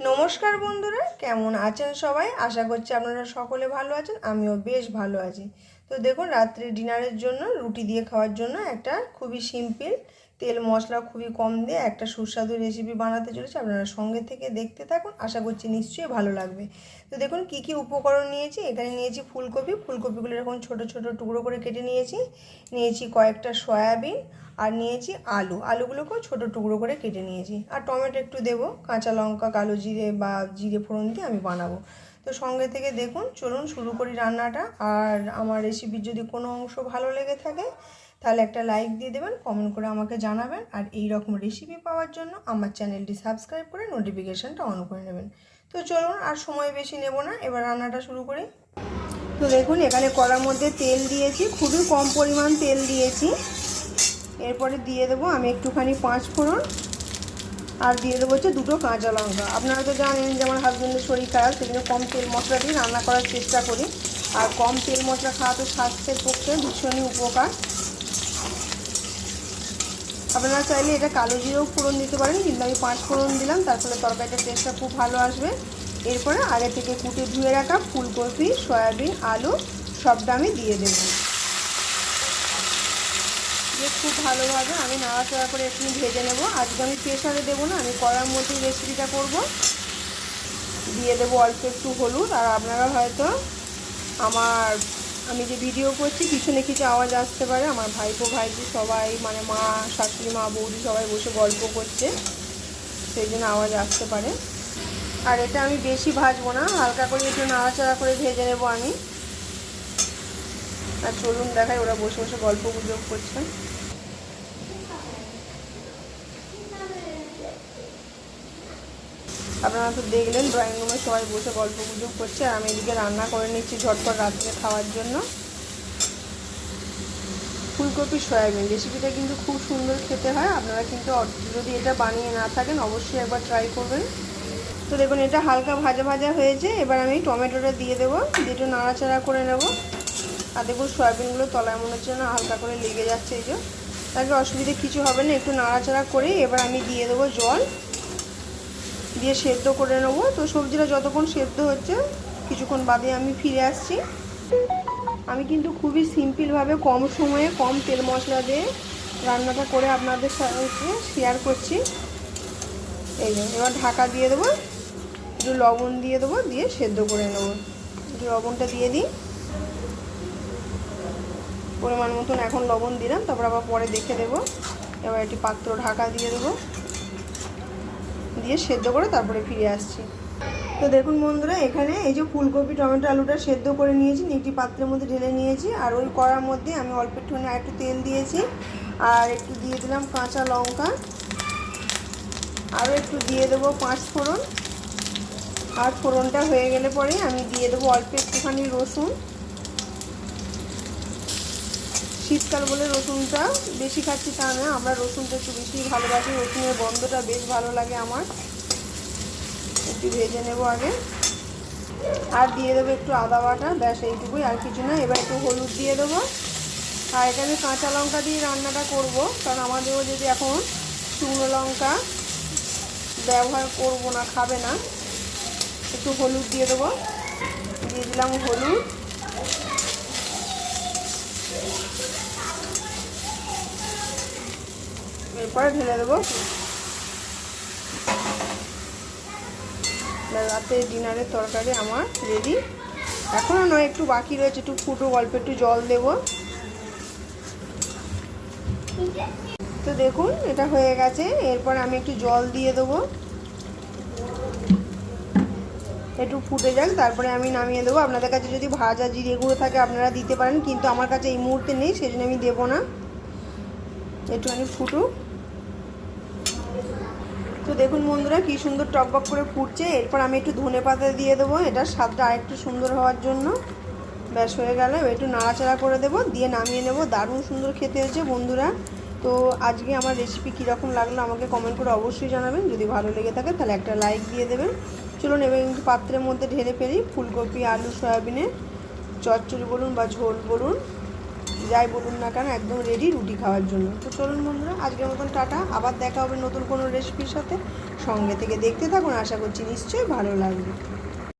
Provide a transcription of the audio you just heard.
নমস্কার বন্ধুরা, কেমন আছেন সবাই? আশা করছি আপনারা সকলে ভালো আছেন, আমিও বেশ ভালো আছি। তো দেখুন, রাত্রে ডিনারের জন্য, রুটি দিয়ে খাওয়ার জন্য একটা খুবই সিম্পল তেল মশলা খুবই কম দিয়ে একটা সুস্বাদু রেসিপি বানাতে চলেছি। আপনারা সঙ্গে থেকে দেখতে থাকুন, আশা করছি নিশ্চয়ই ভালো লাগবে। তো দেখুন, কি কি উপকরণ নিয়েছি? এখানে নিয়েছি ফুলকপি। ফুলকপিগুলো এরকম ছোট ছোট টুকরো করে কেটে নিয়েছি। নিয়েছি কয়েকটা সয়াবিন আর নিয়েছি আলু। আলুগুলোকেও ছোট টুকরো করে কেটে নিয়েছি। আর টমেটো একটু দেবো, কাঁচা লঙ্কা, কালো জিরে বা জিরে ফোড়ন দিয়ে আমি বানাবো। তো সঙ্গে থেকে দেখুন, চলুন শুরু করি রান্নাটা। আর আমার রেসিপির যদি কোনো অংশ ভালো লেগে থাকে, তাহলে একটা লাইক দিয়ে দেবেন কমেন্ট করে আমাকে জানাবেন। আর এই রকম রেসিপি পাওয়ার জন্য আমার চ্যানেলটি সাবস্ক্রাইব করে নোটিফিকেশানটা অন করে নেবেন। তো চলুন, আর সময় বেশি নেব না, এবার রান্নাটা শুরু করি। তো দেখুন, এখানে কড়ার মধ্যে তেল দিয়েছি, খুবই কম পরিমাণ তেল দিয়েছি। এরপরে দিয়ে দেবো আমি একটুখানি পাঁচ ফোড়ন আর দিয়ে দেবো হচ্ছে দুটো কাঁচা লঙ্কা। আপনারা তো জানেন যে আমার হাজব্যান্ডের শরীর খারাপ, সেজন্য কম তেল মশলা দিয়ে রান্না করার চেষ্টা করি। আর কম তেল মশলা খাওয়া তো স্বাস্থ্যের পক্ষে ভীষণই উপকার। আপনারা চাইলে এটা কালো জিরেও ফোড়ন দিতে পারেন, কিন্তু আমি পাঁচ ফোড়ন দিলাম তার ফলে তরকারিটার টেস্টটা খুব ভালো আসবে। এরপরে আগে থেকে কুটে ধুয়ে রাখা ফুলকপি, সয়াবিন, আলু, সবটা আমি দিয়ে দেবো। দিয়ে খুব ভালোভাবে আমি নাড়াচাড়া করে একটু ভেজে নেব। আজকে আমি প্রেশারে দেবো না, আমি কড়ার মধ্যেই রেসিপিটা করব। দিয়ে দেবো অল্প একটু হলুদ, আর আপনারা হয়তো আমার, আমি যে ভিডিও করছি, পিছনে কিছু আওয়াজ আসতে পারে। আমার ভাইপো, ভাইজি সবাই মানে মা, শাশুড়ি, মা, বৌদি সবাই বসে গল্প করছে, সেই জন্য আওয়াজ আসতে পারে। আর এটা আমি বেশি ভাজবো না, হালকা করে একটু নাড়াচাড়া করে ভেজে নেব আমি। আর চলুন দেখাই, ওরা বসে বসে গল্প গুজব করছে। আপনারা তো দেখলেন ড্রয়িং রুমে সবাই বসে গল্প গুজব করছে, আর আমি এদিকে রান্না করে নিচ্ছি ঝটপট রাত্রে খাওয়ার জন্য। ফুলকপি, সয়াবিন। রেসিপিটা কিন্তু খুব সুন্দর খেতে হয়, আপনারা কিন্তু যদি এটা বানিয়ে না থাকেন, অবশ্যই একবার ট্রাই করবেন। তো দেখুন, এটা হালকা ভাজা ভাজা হয়েছে, এবার আমি টমেটোটা দিয়ে দেবো একটু নাড়াচাড়া করে নেব। আর দেখুন সয়াবিনগুলো তলায় মনে হচ্ছে না হালকা করে লেগে যাচ্ছে এই যে। তাকে অসুবিধে কিছু হবে না, একটু নাড়াচাড়া করে। এবার আমি দিয়ে দেবো জল। দিয়ে সেদ্ধ করে নেব। তো সবজিটা যতক্ষণ সেদ্ধ হচ্ছে, কিছুক্ষণ বাদে আমি ফিরে আসছি। আমি কিন্তু খুবই সিম্পলভাবে কম সময়ে কম তেল মশলা দিয়ে রান্নাটা করে আপনাদের সাথে শেয়ার করছি। এই এবার ঢাকা দিয়ে দেবো। একটু লবণ দিয়ে দেবো, দিয়ে সেদ্ধ করে নেব। একটু লবণটা দিয়ে দিই। পরিমাণ মতন এখন লবণ দিলাম, তারপর আবার পরে দেখে দেবো। এবার একটি পাত্র ঢাকা দিয়ে দেবো। দিয়ে সেদ্ধ করে তারপরে ফিরে আসছি। তো দেখুন বন্ধুরা, এখানে এই যে ফুলকপি, টমেটো, আলুটা সেদ্ধ করে নিয়েছি একটি পাত্রের মধ্যে ঢেলে নিয়েছি, আর ওই কড়ার মধ্যে আমি অল্প একটুখানি একটু তেল দিয়েছি, আর একটু দিয়ে দিলাম কাঁচা লঙ্কা। আরও একটু দিয়ে দেবো পাঁচ ফোড়ন। আর ফোড়নটা হয়ে গেলে পরে আমি দিয়ে দেবো অল্প একটুখানি রসুন। শীতকাল বলে রসুনটা বেশি খাচ্ছি তা না, আমরা রসুনটা একটু বেশি ভালোবাসি, রসুনের গন্ধটা বেশ ভালো লাগে আমার। একটু ভেজে নেব আগে। আর দিয়ে দেবো একটু আদা বাটা, ব্যাস এইটুকুই, আর কিছু না, এবার একটু হলুদ দিয়ে দেবো। আর এটা আমি কাঁচা লঙ্কা দিয়ে রান্নাটা করব, কারণ আমাদেরও যদি এখন শুকনো লঙ্কা ব্যবহার করব না, খাবে না, একটু হলুদ দিয়ে দেবো। দিয়ে দিলাম হলুদ। এরপরে ঢেলে দেবো। রাতে ডিনারের তরকারি আমার রেডি। এখনও নয়, একটু বাকি রয়েছে, একটু ফুটো গল্প, একটু জল দেব। তো দেখুন, এটা হয়ে গেছে। এরপর আমি একটু জল দিয়ে দেবো। একটু ফুটে যাক, তারপরে আমি নামিয়ে দেবো। আপনাদের কাছে যদি ভাজা জিরে গুঁড়ো থাকে, আপনারা দিতে পারেন, কিন্তু আমার কাছে এই মুহূর্তে নেই, সেজন্য আমি দেবো না। একটুখানি ফুটুক। তো দেখুন বন্ধুরা, কি সুন্দর টকবক করে ফুটছে। এরপর আমি একটু ধনে পাতা দিয়ে দেবো। এটার স্বাদটা আরেকটু সুন্দর হওয়ার জন্য। ব্যাস, হয়ে গেল। একটু নাড়াচাড়া করে দেবো, দিয়ে নামিয়ে নেব। দারুণ সুন্দর খেতে হয়েছে বন্ধুরা। তো আজকে আমার রেসিপি কীরকম লাগল আমাকে কমেন্ট করে অবশ্যই জানাবেন। যদি ভালো লেগে থাকে তাহলে একটা লাইক দিয়ে দেবেন। চলুন এবার কিন্তু পাত্রের মধ্যে ঢেলে ফেলি। ফুলকপি, আলু সয়াবিনের চচ্চড়ি বলুন বা ঝোল বলুন, যাই বলুন না কেন, একদম রেডি রুটি খাওয়ার জন্য। তো চলুন বন্ধুরা, আজকের মতন টাটা। আবার দেখা হবে নতুন কোনো রেসিপির সাথে। সঙ্গে থেকে দেখতে থাকুন। আশা করছি নিশ্চয়ই ভালো লাগবে।